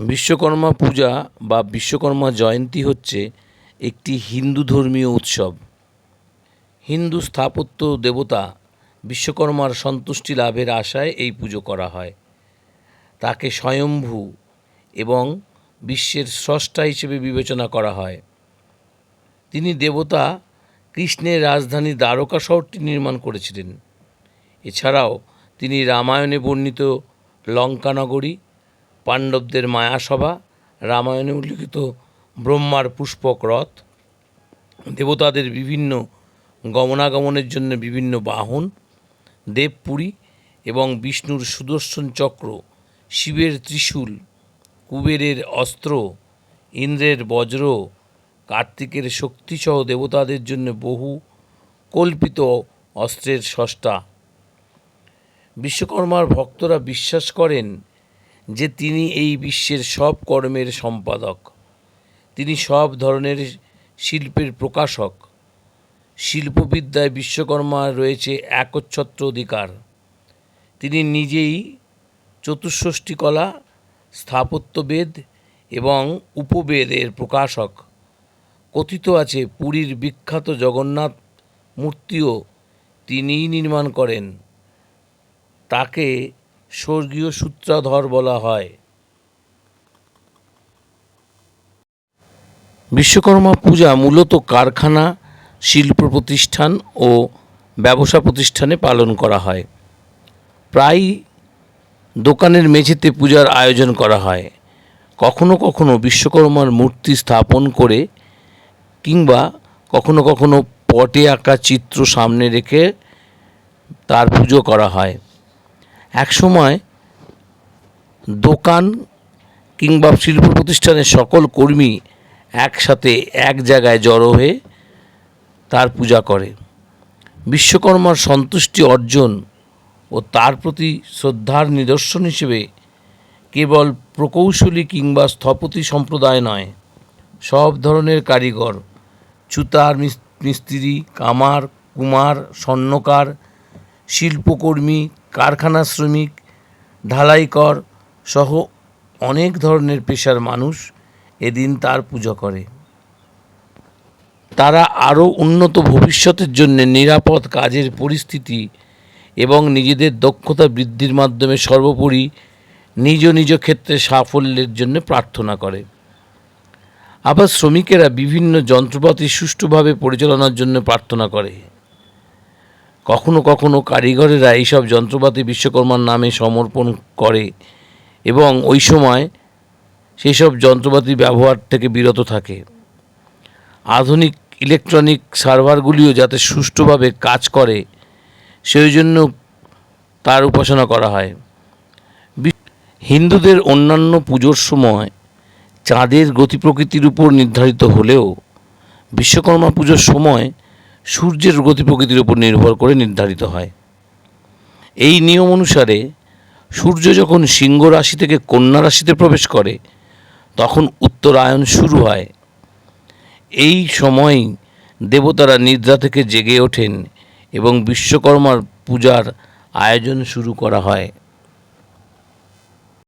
বিশ্বকর্মা পূজা বা বিশ্বকর্মা জয়ন্তী হচ্ছে একটি হিন্দু ধর্মীয় উৎসব। হিন্দু স্থাপত্য দেবতা বিশ্বকর্মার সন্তুষ্টি লাভের আশায় এই পুজো করা হয়। তাকে স্বয়ম্ভু এবং বিশ্বের স্রষ্টা হিসেবে বিবেচনা করা হয়। তিনি দেবতা কৃষ্ণের রাজধানী দ্বারকা শহরটি নির্মাণ করেছিলেন। এছাড়াও তিনি রামায়ণে বর্ণিত লঙ্কানগরী পাণ্ডবদের মায়াসভা, রামায়ণে উল্লিখিত ব্রহ্মার পুষ্পক রথ, দেবতাদের বিভিন্ন গমনাগমনের জন্য বিভিন্ন বাহন, দেবপুরী এবং বিষ্ণুর সুদর্শন চক্র, শিবের ত্রিশূল, কুবেরের অস্ত্র, ইন্দ্রের বজ্র, কার্তিকের শক্তিসহ দেবতাদের জন্য বহু কল্পিত অস্ত্রের স্রষ্টা বিশ্বকর্মার ভক্তরা বিশ্বাস করেন যে তিনি এই বিশ্বের সব কর্মের সম্পাদক। তিনি সব ধরনের শিল্পের প্রকাশক। শিল্পবিদ্যায় বিশ্বকর্মার রয়েছে একচ্ছত্র অধিকার। তিনি নিজেই চতুষ্ষষ্ঠী কলা, স্থাপত্যবেদ এবং উপবেদের প্রকাশক। কথিত আছে পুরীর বিখ্যাত জগন্নাথ মূর্তিও তিনিই নির্মাণ করেন। তাকে স্বর্গীয় সূত্রাধর বলা হয়। বিশ্বকর্মা পূজা মূলত কারখানা, শিল্প প্রতিষ্ঠান ও ব্যবসা প্রতিষ্ঠানে পালন করা হয়। প্রায় দোকানের মেঝেতে পূজার আয়োজন করা হয়। কখনো কখনো বিশ্বকর্মার মূর্তি স্থাপন করে কিংবা কখনো কখনো পটে আঁকা চিত্র সামনে রেখে তার পুজো করা হয়। একসময় দোকান কিংবা শিল্প প্রতিষ্ঠানের সকল কর্মী একসাথে এক জায়গায় জড়ো হয়ে তার পূজা করে। বিশ্বকর্মার সন্তুষ্টি অর্জন ও তার প্রতি শ্রদ্ধার নিদর্শন হিসেবে কেবল প্রকৌশলী কিংবা স্থপতি সম্প্রদায় নয়, সব ধরনের কারিগর, চুতার মিস- মিস্ত্রি, কামার, কুমার, স্বর্ণকার, শিল্পকর্মী কারখানা শ্রমিক ঢালাইকর সহ অনেক ধরনের পেশার মানুষ এদিন তার পূজা করে। তারা আরও উন্নত ভবিষ্যতের জন্য নিরাপদ কাজের পরিস্থিতি এবং নিজেদের দক্ষতা বৃদ্ধির মাধ্যমে সর্বোপরি নিজ নিজ ক্ষেত্রে সাফল্যের জন্য প্রার্থনা করে। আবার শ্রমিকেরা বিভিন্ন যন্ত্রপাতি সুষ্ঠুভাবে পরিচালনার জন্য প্রার্থনা করে। কখনো কখনো কারিগরেরা এইসব যন্ত্রপাতি বিশ্বকর্মার নামে সমর্পণ করে এবং ওই সময় সেই সব যন্ত্রপাতি ব্যবহার থেকে বিরত থাকে। আধুনিক ইলেকট্রনিক সার্ভারগুলিও যাতে সুষ্ঠুভাবে কাজ করে সেই জন্য তার উপাসনা করা হয়। হিন্দুদের অন্যান্য পুজোর সময় চাঁদের গতি প্রকৃতির উপর নির্ধারিত হলেও বিশ্বকর্মা পুজোর সময় সূর্যের গতি প্রকৃতির উপর নির্ভর করে নির্ধারিত হয়। এই নিয়ম অনুসারে সূর্য যখন সিংহ রাশি থেকে কন্যা রাশিতে প্রবেশ করে, তখন উত্তরায়ণ শুরু হয়। এই সময়ই দেবতারা নিদ্রা থেকে জেগে ওঠেন এবং বিশ্বকর্মার পূজার আয়োজন শুরু করা হয়।